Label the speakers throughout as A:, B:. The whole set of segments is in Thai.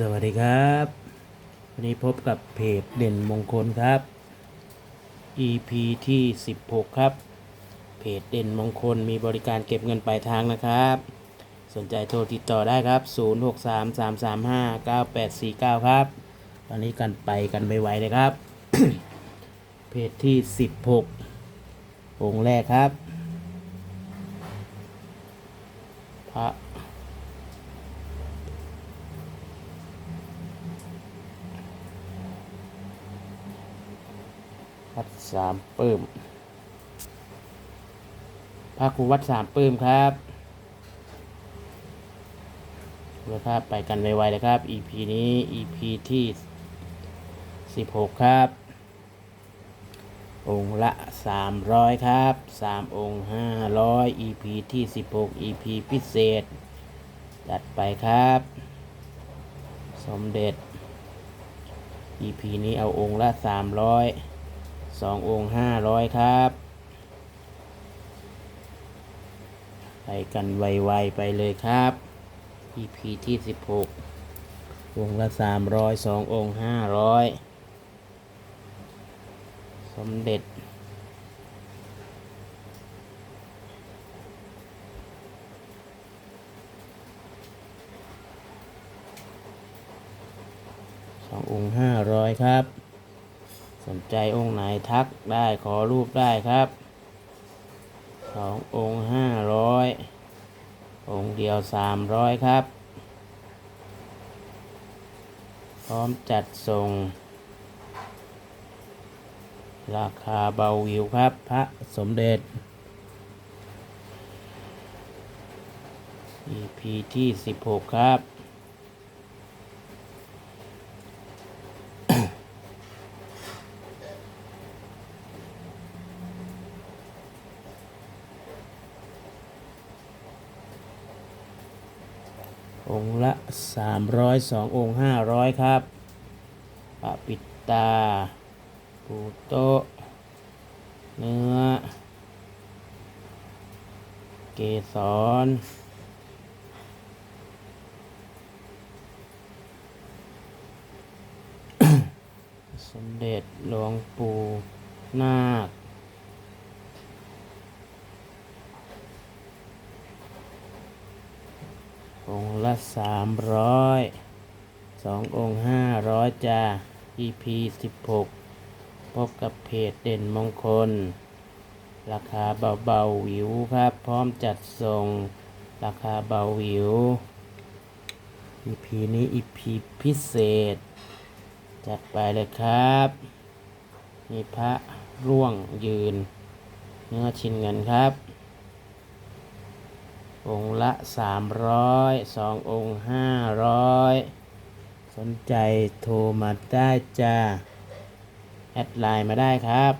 A: สวัสดีครับ วันนี้พบกับเพจเด่นมงคลครับ EP ที่ 16 ครับ เพจเด่นมงคลมีบริการเก็บเงินปลายทางนะครับ สนใจโทรติดต่อได้ครับ 0633359849 ครับ ตอนนี้กันไปกันไวเลยครับ เพจที่ 16 องค์แรกครับ พระ วัดสามปื้มพระครูวัดสามปื้มครับเดี๋ยวครับไปกันไวๆเลยครับ EP นี้ EP ที่สิบหกครับ องค์ละสามร้อยครับสามองค์ห้าร้อย EP ที่สิบหก EP พิเศษ จัดไปครับ สมเด็จ EP นี้เอาองค์ละสามร้อย สององค์ห้าร้อยครับ ไปกันไวๆไปเลยครับ EP ที่สิบหกองละสามร้อยสององค์ห้าร้อยสมเด็จสององค์ห้าร้อยครับ สนใจองค์ไหนทักได้ขอรูปได้ครับสององค์ห้าร้อยองค์เดียวสามร้อยครับ พร้อมจัดส่ง ราคาเบาวิวครับ พระสมเด็จ EP ที่สิบหกครับ องค์ละสามร้อยสององค์ห้าร้อยครับปะปิดตา ปูโตเนื้อ เกสรสมเด็จหลวงปู่นาค องค์ละ สามร้อยสององค์ห้าร้อยจ้า EP สิบหกพบกับเพจเด่นมงคล ราคาเบาๆวิวครับ พร้อมจัดส่ง ราคาเบาวิว EP นี้ EP พิเศษ จัดไปเลยครับ มีพระร่วงยืน เนื้อชิ้นเงินครับ องค์ละ 300 2 องค์ 500 สนใจโทรมาได้จ้า แอดไลน์มาได้ครับ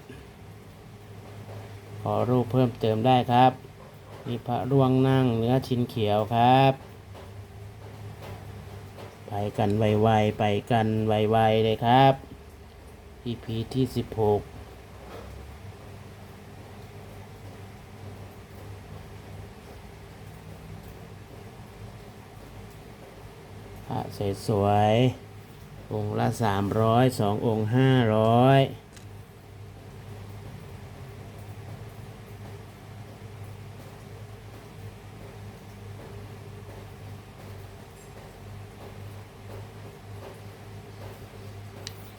A: ขอรูปเพิ่มเติมได้ครับ มีพระร่วงนั่งเนื้อชิ้นเขียวครับ ไปกันไวๆ ไปกันไวๆ เลยครับ EP ที่ 16 ระสวยๆองค์ละสามร้อยสององค์ห้าร้อย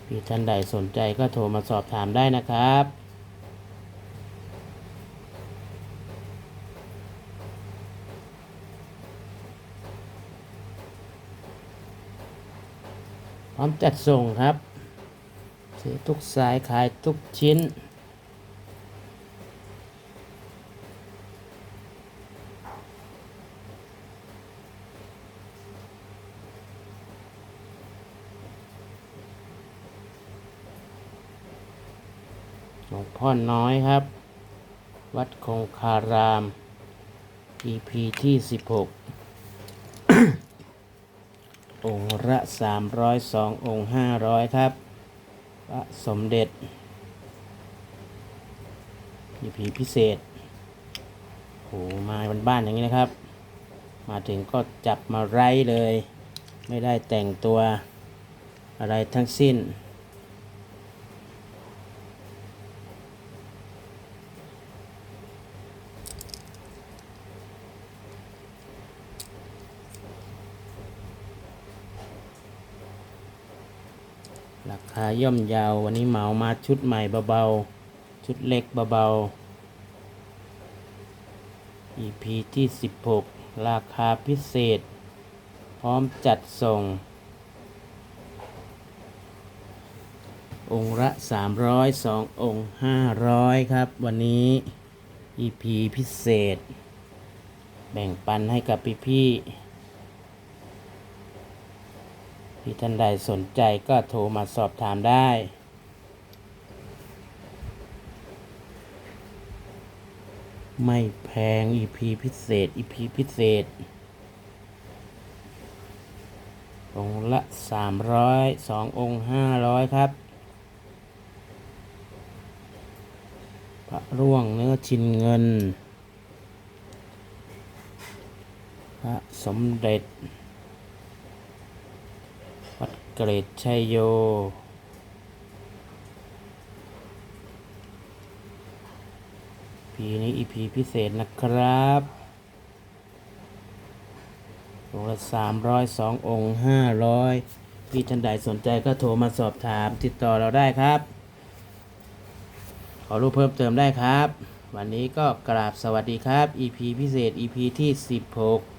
A: พี่ท่านใดสนใจก็โทรมาสอบถามได้นะครับ พร้อมจัดส่งครับซื้อทุกสายขายทุกชิ้น หลวงพ่อน้อยครับ วัดคงคาราม EP ที่ 16 องค์ละสามร้อยสององค์ห้าร้อยครับพระสมเด็จมีผีพิเศษโหมาบ้านๆอย่างนี้นะครับ มาถึงก็จับมาไร้เลย ไม่ได้แต่งตัวอะไรทั้งสิ้น ราคาย่อมยาววันนี้เหมามาชุดใหม่เบาๆ ชุดเล็กเบาๆ EP ที่ 16 ราคาพิเศษ พร้อมจัดส่ง องค์ละ 300 2 องค์ 500 ครับ วันนี้ EP พิเศษ แบ่งปันให้กับพี่ๆ ที่ท่านใดสนใจก็โทรมาสอบถามได้ ไม่แพง EP พิเศษ EP พิเศษองค์ละสามร้อยสององค์ห้าร้อยครับ พระร่วงเนื้อชินเงิน พระสมเด็จ เกรดชัยโย พีนี้อีพีพิเศษนะครับองค์ละสามร้อยสององค์ห้าร้อยพี่ท่านใดสนใจก็โทรมาสอบถามติดต่อเราได้ครับ ขอรู้เพิ่มเติมได้ครับ วันนี้ก็กราบสวัสดีครับ EP พิเศษ EP ที่ 16